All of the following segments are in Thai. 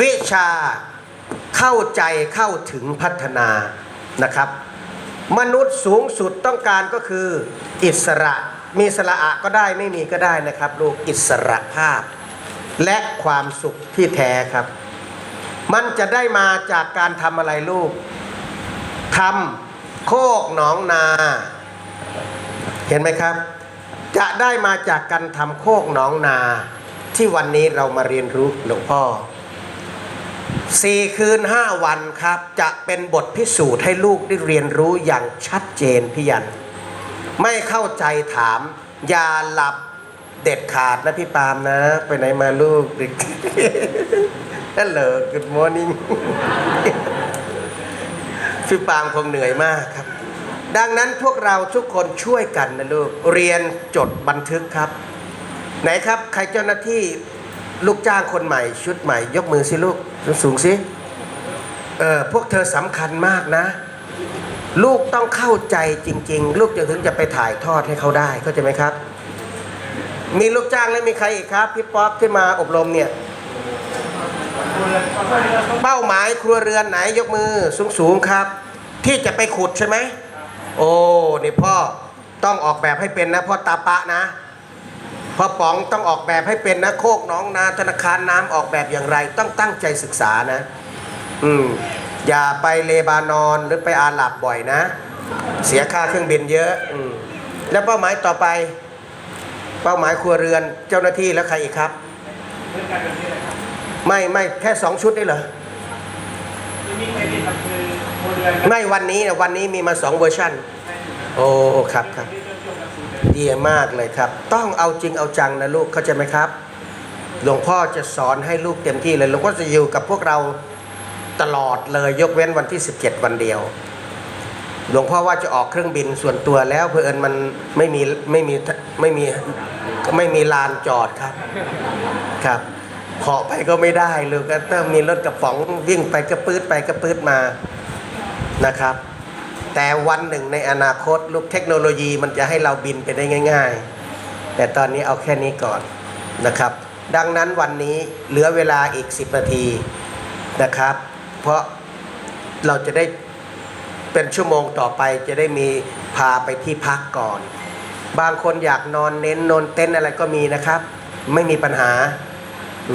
วิชาเข้าใจเข้าถึงพัฒนานะครับ มนุษย์สูงสุดต้องการก็คืออิสระมีสระอะก็ได้ไม่มีก็ได้นะครับลูกอิสระภาพ และความสุขที่แท้ครับ มันจะได้มาจากการทำอะไรลูกทำโคกหนองนา เห็นไหมครับ จะได้มาจากการทำโคกหนองนาที่วันนี้เรามาเรียนรู้หลวงพ่อ สี่คืนห้าวันครับ จะเป็นบทพิสูจน์ให้ลูกได้เรียนรู้อย่างชัดเจนพี่ยัน ไม่เข้าใจถาม อย่าหลับเด็ดขาดนะพี่ปามนะ ไปไหนมาลูกด็กฮัลโหล good morning พี่ปามคงเหนื่อยมากครับ ดังนั้นพวกเราทุกคนช่วยกันนะลูก เรียนจดบันทึกครับ ไหนครับ ใครเจ้าหน้าที่ ลูกจ้างคนใหม่ ชุดใหม่ ยกมือสิลูกสูงสิเออพวกเธอสำคัญมากนะ ลูกต้องเข้าใจจริง ๆ ลูกจะถึงจะไปถ่ายทอดให้เขาได้เข้าใจไหมครับ มีลูกจ้างแล้วมีใครอีกครับพี่ป๊อปที่มาอบรมเนี่ยเป้าหมายครัวเรือนไหนยกมือสูงๆครับ ที่จะไปขุดใช่ไหมโอ้นี่พ่อต้องออกแบบให้เป็นนะพ่อตาปะนะ พ่อป๋องต้องออกแบบให้เป็นนะโคกน้องนาธนาคารน้ำออกแบบอย่างไร ต้องตั้งใจศึกษานะ อืมอย่าไปเลบานอนหรือไปอาหรับบ่อยนะ เสียค่าเครื่องบินเยอะอืมแล้วเป้าหมายต่อไป เป้าหมายครัวเรือนเจ้าหน้าที่แล้วใครอีกครับ ไม่ไม่แค่สองชุดนี่เหรอไม่วันนี้นะวันนี้มีมาสองเวอร์ชันโอ้ครับครับ ดีมากเลยครับ ต้องเอาจริงเอาจังนะลูกเข้าใจไหมครับ หลวงพ่อจะสอนให้ลูกเต็มที่เลยหลวงพ่อจะอยู่กับพวกเราตลอดเลยยกเว้นวันที่ 17 วันเดียว หลวงพ่อว่าจะออกเครื่องบินส่วนตัวแล้วเพอเอิญมันไม่มีไม่มีไม่มีไม่มีลานจอดครับครับเหาะไปก็ไม่ได้เลยก็ต้องมีรถกระป๋องวิ่งไปกระปืดไปกระปืดมานะครับ แต่วันหนึ่งในอนาคตลูกเทคโนโลยีมันจะให้เราบินไปได้ง่าย ๆ แต่ตอนนี้เอาแค่นี้ก่อนนะครับ ดังนั้นวันนี้เหลือเวลาอีก 10 นาทีนะครับ เพราะเราจะได้เป็นชั่วโมงต่อไปจะได้มีพาไปที่พักก่อน บางคนอยากนอนเน้นนอนเต้นอะไรก็มีนะครับ ไม่มีปัญหาอื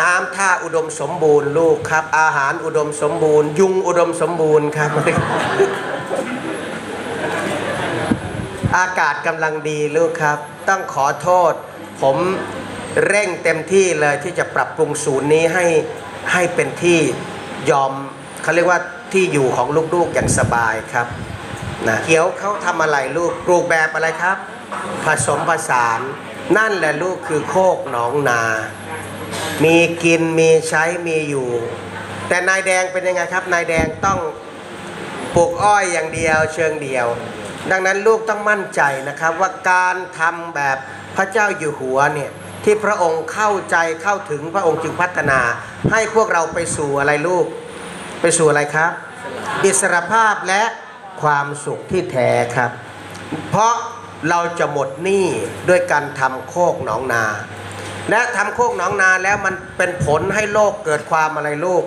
น้ำท่าอุดมสมบูรณ์ลูกครับ อาหารอุดมสมบูรณ์ ยุงอุดมสมบูรณ์ครับ อากาศกำลังดีลูกครับ ต้องขอโทษ ผมเร่งเต็มที่เลยที่จะปรับปรุงศูนย์นี้ให้ให้เป็นที่ยอมเขาเรียกว่าที่อยู่ของลูกๆอย่างสบายครับนะเขียวเขาทำอะไรลูกปลูกแบบอะไรครับ ผสมผสาน นั่นแหละลูกคือโคกหนองนา มีกินมีใช้มีอยู่ แต่นายแดงเป็นยังไงครับ นายแดงต้องปลูกอ้อยอย่างเดียวเชิงเดียว ดังนั้นลูกต้องมั่นใจนะครับว่าการทำแบบพระเจ้าอยู่หัวเนี่ยที่พระองค์เข้าใจเข้าถึงพระองค์จึงพัฒนา ให้พวกเราไปสู่อะไรลูก ไปสู่อะไรครับ อิสรภาพและความสุขที่แท้ครับ เพราะเราจะหมดหนี้ด้วยการทำโคกหนองนา และทำโคกหนองนาแล้วมันเป็นผลให้โลกเกิดความอะไรลูก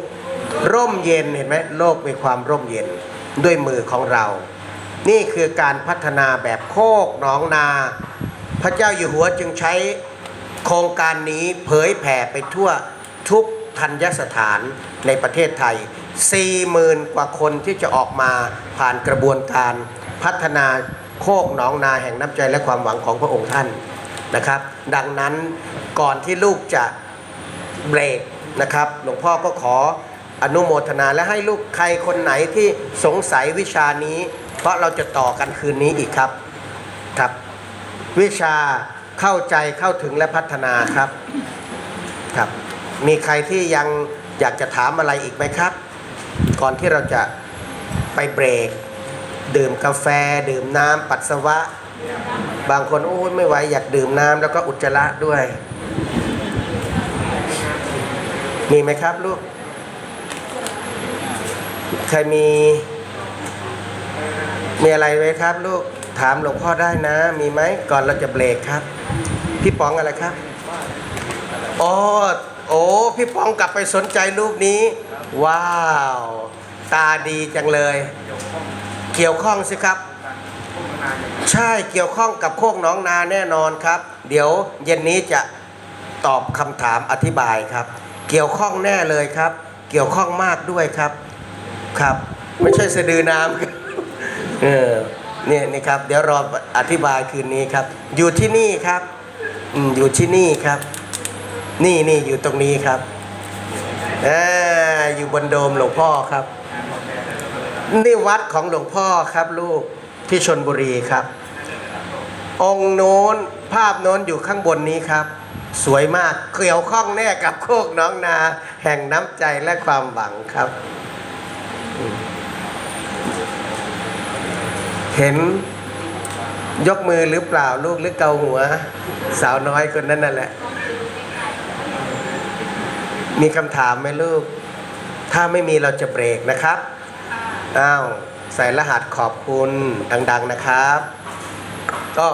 ร่มเย็นเห็นไหมโลกมีความร่มเย็นด้วยมือของเรา นี่คือการพัฒนาแบบโคกหนองนา พระเจ้าอยู่หัวจึงใช้โครงการนี้เผยแผ่ไปทั่วทุกทัญยสถานในประเทศไทย 40,000 กว่าคนที่จะออกมาผ่านกระบวนการพัฒนาโคกหนองนาแห่งน้ำใจและความหวังของพระองค์ท่าน นะครับ ดังนั้นก่อนที่ลูกจะเบรกนะครับหลวงพ่อก็ขออนุโมทนาและให้ลูกใครคนไหนที่สงสัยวิชานี้ เพราะเราจะต่อกันคืนนี้อีกครับครับ วิชาเข้าใจเข้าถึงและพัฒนาครับครับ มีใครที่ยังอยากจะถามอะไรอีกไหมครับ ก่อนที่เราจะไปเบรก ดื่มกาแฟ ดื่มน้ำปัสสาวะ บางคนโอ้ยไม่ไหวอยากดื่มน้ำแล้วก็อุจจาระด้วย มีไหมครับลูก ใครมี มีอะไรไหมครับ ลูกถามหลวงพ่อได้นะ มีไหมก่อนเราจะเบรกครับ พี่ป๋องอะไรครับอ๋อโอ้พี่ปองกลับไปสนใจรูปนี้ ว้าว ตาดีจังเลย เกี่ยวข้องสิครับ ใช่เกี่ยวข้องกับโคกหน้องนาแน่นอนครับ เดี๋ยวเย็นนี้จะตอบคำถามอธิบายครับ เกี่ยวข้องแน่เลยครับ เกี่ยวข้องมากด้วยครับครับ ไม่ใช่สะดือน้ำเออเนี่ยนี่ครับ เดี๋ยวรออธิบายคืนนี้ครับ อยู่ที่นี่ครับอยู่ที่นี่ครับ นี่นี่อยู่ตรงนี้ครับออยู่บนโดมหลวงพ่อครับ นี่วัดของหลวงพ่อครับลูก ที่ชนบุรีครับ องค์โน้นภาพโน้นอยู่ข้างบนนี้ครับ สวยมากเกี่ยวข้องแน่กับโคกน้องนา แห่งน้ำใจและความหวังครับ เห็นยกมือหรือเปล่าลูกหรือเกาหัว สาวน้อยคนนั้นนั่นแหละ มีคำถามไหมลูก ถ้าไม่มีเราจะเบรกนะครับ อ้าว ใส่รหัสขอบคุณดัง ๆนะครับ ก็